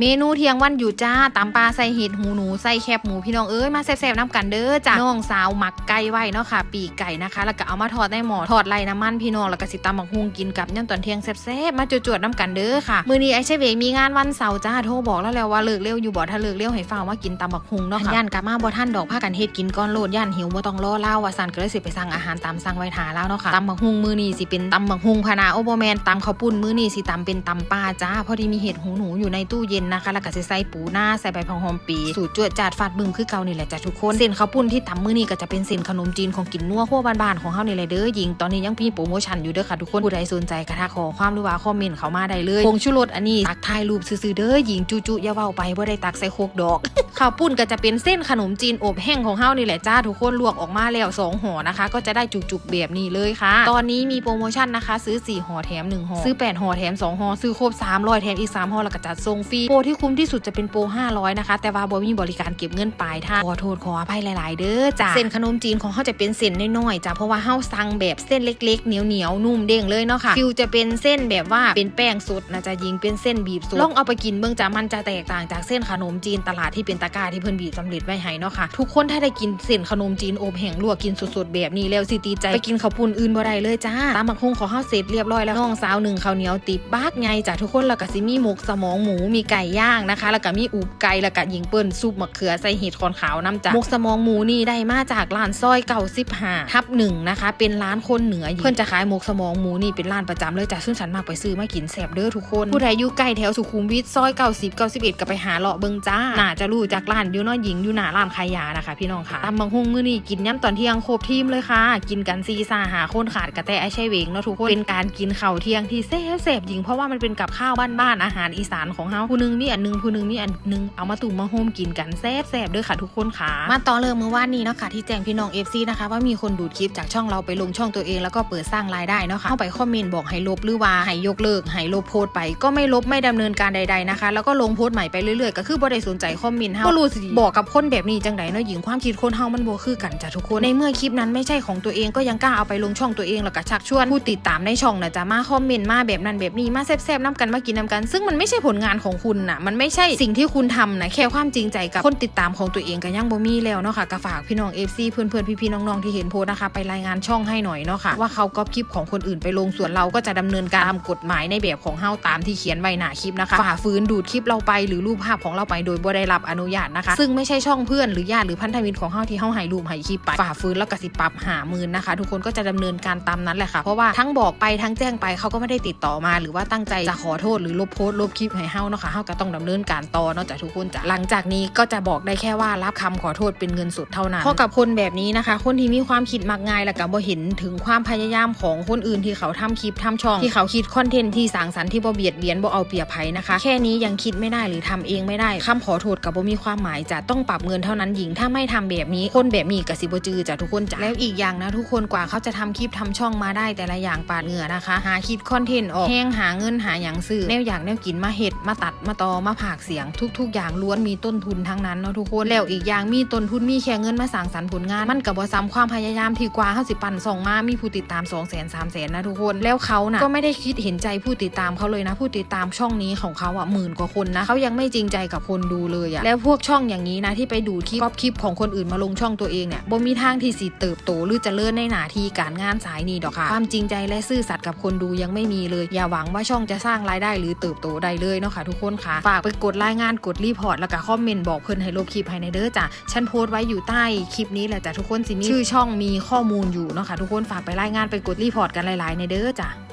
เมนูเที่ยงวันอยู่จ้าตำปลาใส่เห็ดหูหนูใส่แคบหมูพี่น้องเอ้ยมาแซ่บๆน้ำกันเด้อจ้าน้องสาวหมักไก่ไว้เนาะค่ะ ปีกไก่นะคะ แล้วก็เอามาทอดในหม้อทอดไรน้ำมันพี่น้องแล้วก็สิตำบักฮุงกินกับย่ำตอนเที่ยงแซ่บๆมาจวดๆน้ำกันเด้อค่ะ มื้อนี้ไอ้เชฟเวงมีงานวันเสาร์จ้าโทรบอกแล้วแล้วว่าเลิกเร็วอยู่บ่ถ้าเลิกเร็วให้ฟ้าวมากินตำบักฮุงเนาะค่ะย่านกะมาบ่ท่านดอกพากันเฮ็ดกินก้อนโลดย่านหิวบ่ต้องรอเล่าว่าสั่นก็เลยสิไปสั่งอาหารตามสั่งไว้ทาแล้วเนาะค่ะตำบักฮุงมื้อนี้สิเป็นตำบักฮุงพนาโอโบแมนตำข้าวปุ้นมื้อนี้สิตำเป็นตำปลาจ้าพอดีมีเห็ดหูหนูอยู่ในตู้เย็นนะคะแล้วก็สิใส่ปูหน้าใส่ใบพองหอมปีสูตรจวดจาดฟาดบึ้มคือเก่านี่แหละจ้ะทุกคนเส้นข้าวปุ้นที่ตำมื้อนี้ก็จะเป็นเส้นขนมจีนของกินนัวขั้วบ้านๆของเฮานี่แหละเด้อหญิงตอนนี้ยังพีโปรโมชั่นอยู่เด้อค่ะทุกคนผู้ใดสนใจกระทะขอความหรือว่าคอมเมนต์เข้ามาได้เลยผงชูรสอันนี้ตักถ่ายรูปซื่อๆเด้อหญิงจุๆอย่าเว้าไปบ่ได้ตักใส่โคกดอก ข้าวปุ้นก็จะเป็นเส้นขนมจีนอบแห้งของเฮานี่แหละจ้าทุกคนลวกออกมาแล้วสองห่อนะคะ ก็จะได้จุกๆแบบนี้เลยค่ะ ตอนนี้มีโปรโมชั่นนะคะ ซื้อ 4ห่อแถม1ห่อซื้อ 8ห่อแถม2ห่อซื้อครบ300แถมอีก3ห่อแล้วก็จัดส่งฟรีโปรที่คุ้มที่สุดจะเป็นโปร500นะคะแต่ว่าบ่มีบริการเก็บเงินปลายทางขอโทษขออภัยหลาย ๆ เด้อจ้าเส้นขนมจีนของเฮาจะเป็นเส้นน้อยๆจ้าเพราะว่าเฮาสั่งแบบเส้นเล็ก ๆ เหนียวๆนุ่มเด้งเลยเนาะค่ะฟิวจะเป็นเส้นแบบว่าเป็นแป้งสดนะจะยิงเป็นเส้นบีบสดลองเอาไปกินเบิ่งจ้ามันจะแตกต่างจากเส้นขนมจีนตลาดที่เป็นตะกร้าที่เพิ่นบีบสำเร็จไว้ให้เนาะค่ะ ทุกคนถ้าได้กินเส้นขนมจีนอบแห้งลวกกินสดๆแบบนี้แล้วสิตีใจไปกินข้าวปุ้นอื่นบ่ได้เลยจ้าตามมักฮงของเฮาเสร็จเรียบร้อยแล้วน้องสาวหนึ่งข้าวเหนียวติบบักไงจ้าทุกคนแล้วก็สิมีหมกสมองหมูมีไก่ย่างนะคะ แล้วก็มีอูบไก่แล้วก็ยิงเปิ้นซุปมะเขือใส่เห็ดคอนขาวน้ำจ้าหมกสมองหมูนี่ได้มาจากร้านซอยเก่าสิบห้าทับหนึ่งนะคะเป็นร้านคนเหนือเพิ่นจะขายหมกสมองหมูนี่เป็นร้านประจำเลยจ้าซึ่งฉันมากไปซื้อมากินแซ่บเด้อทุกคนผู้ใดอยู่ใกล้แถวสุขุมวิทซอยเก้าสิบเก้าสิบเอ็ดก็ไปหาเลาะเบิงจ้าน่าจะรู้จากร้านยูน้อหญิงอยู่หนาร้านขายยานะคะ พี่น้องค่ะตำบังฮุงมื้อนี้กินย้ำตอนเที่ยงครบทีมเลยค่ะ กินกันซีซาหาคนขาดกระแตไอใช่เวงเนาะทุกคนเป็นการกินข้าวเที่ยงที่แซ่บแซ่บหญิงเพราะว่ามันเป็นกับข้าวบ้านๆอาหารอีสานของเฮาผู้หนึงมีอันหนึงผู้หนึงมีอันหนึงเอามาตุ่มมาโฮมกินกันแซ่บแซ่บด้อค่ะทุกคนค่ะ มาต่อเริ่มมื้อวานนี้เนาะค่ะที่แจ้งพี่น้อง FC นะคะว่ามีคนดูดคลิปจากช่องเราไปลงช่องตัวเองแล้วก็เปิดสร้างรายได้เนาะค่ะเข้าไปคอมเมนต์บอกให้ลบหรือว่าให้ยกเลิกให้ลบโพสต์ไป ก็ไม่ลบไม่ดำเนินการใดๆนะคะ แล้วก็ลงโพสต์ใหม่ไปเรื่อยๆก็คือบ่ได้สนใจคอมเมนต์เฮาก็รู้สิบอกกับคนแบบนี้จังไดเนาะหญิงความคิดคนเฮามันบ่คือกันจ้ะทุกคนในเมื่อคลิปนั้นไม่ใช่ของตัวเองก็ยังกล้าเอาไปลงช่องตัวเองแล้วก็ชักชวนผู้ติดตามในช่องนะจะมาคอมเมนต์มาแบบนั้นแบบนี้มาแซ่บๆน้ำกันมากินน้ำกัน ซึ่งมันไม่ใช่ผลงานของคุณน่ะมันไม่ใช่สิ่งที่คุณทำนะแค่ความจริงใจกับคนติดตามของตัวเองก็ยังบ่มีแล้วเนาะค่ะก็ฝากพี่น้อง FC เพื่อนๆพี่ๆน้องๆที่เห็นโพสต์นะคะ ไปรายงานช่องให้หน่อยเนาะค่ะว่าเขาก๊อปคลิปของคนอื่นไปลงส่วนเราก็จะดำเนินการตามกฎหมายในแบบของเฮาตามที่เขียนไว้หน้าคลิปนะคะฝ่าฝืนดูดคลิปเราไปหรือรูปภาพของเราไปโดยบ่ได้รับอนุญาตนะคะ ซึ่งไม่ใช่ช่องเพื่อนหรือญาติหรือพันธมิตรของเฮาที่เฮาให้รูปให้คลิปไปฝ่าฝืนแล้วก็สิปรับหาหมื่นนะคะ ทุกคนก็จะดำเนินการตามนั้นแหละค่ะ เพราะว่าทั้งบอกไปทั้งแจ้งไปเขาก็ไม่ได้ติดต่อมา หรือว่าตั้งใจจะขอโทษหรือลบโพสต์ลบคลิปให้เฮาเนาะค่ะเฮาก็ต้องดำเนินการต่อเนาะจากทุกคนจ้ะหลังจากนี้ก็จะบอกได้แค่ว่ารับคำขอโทษเป็นเงินสดเท่านั้นเพราะกับคนแบบนี้นะคะ คนที่มีความคิดมักง่ายและก็บ่เห็นถึงความพยายามของคนอื่นที่เขาทำคลิปทำช่อง ที่เขาคิดคอนเทนต์ที่สร้างสรรค์ที่บ่เบียดเบียนบ่เอาเปรียบไผนะคะ แค่นี้ยังคิดไม่ได้หรือทำเองไม่ได้คำขอโทษกับบ่มีความหมายจะต้องปรับเงินเท่านั้นหญิงถ้าไม่ทำแบบนี้คนแบบนี้กสิบจือจะทุกคนจ้ะแล้วอีกอย่างนะ ทุกคนกว่าเขาจะทำคลิปทำช่องมาได้แต่ละอย่างปาดเหงื่อนะคะ หาคิดคอนเทนต์ออกแห้งหาเงินหาอย่างซื้อแนวอย่างแนวกินมาเห็ดมาตัดมาตอมาผากเสียง ทุก ๆ อย่างล้วนมีต้นทุนทั้งนั้นเนาะทุกคนแล้วอีกอย่างมีต้นทุนมีแค่เงินมาสร้างสรรผลงาน มันกับว่าซ้ำความพยายามที่กว่าเขาสิปั่นส่องมามีผู้ติดตาม2 0 0 0 0 0 3 0 0 0นะทุกคนแล้วเขาน่ะก็ไม่ได้คิดเห็นใจผู้ติดตามเขาเลยนะ ผู้ติดตามช่องนี้ของเขาอะหมื่นกว่าคนนะเขายังไม่จริงใจกับคนดูเลยอะแล้วพวกกช่องอย่างนี้นะที่ไปดูคลิปก๊อปคลิปของคนอื่นมาลงช่องตัวเองเนี่ยบ่มีทางที่สิเติบโตหรือจะเลื่อนในหน้าที่การงานสายนี้ดอกค่ะ ความจริงใจและซื่อสัตย์กับคนดูยังไม่มีเลย อย่าหวังว่าช่องจะสร้างรายได้หรือเติบโตได้เลยเนาะค่ะทุกคนค่ะ ฝากไปกดรายงานกดรีพอร์ตแล้วก็คอมเมนต์บอกเพิ่อนให้ลบคลิปให้ในเด้อจ้ะฉันโพสต์ไว้อยู่ใต้คลิปนี้แหละจ้ะทุกคนสิมีชื่อช่องมีข้อมูลอยู่เนาะค่ะทุกคนฝากไปรายงานไปกดรีพอร์ตกันหลายๆในเด้อจ้ะ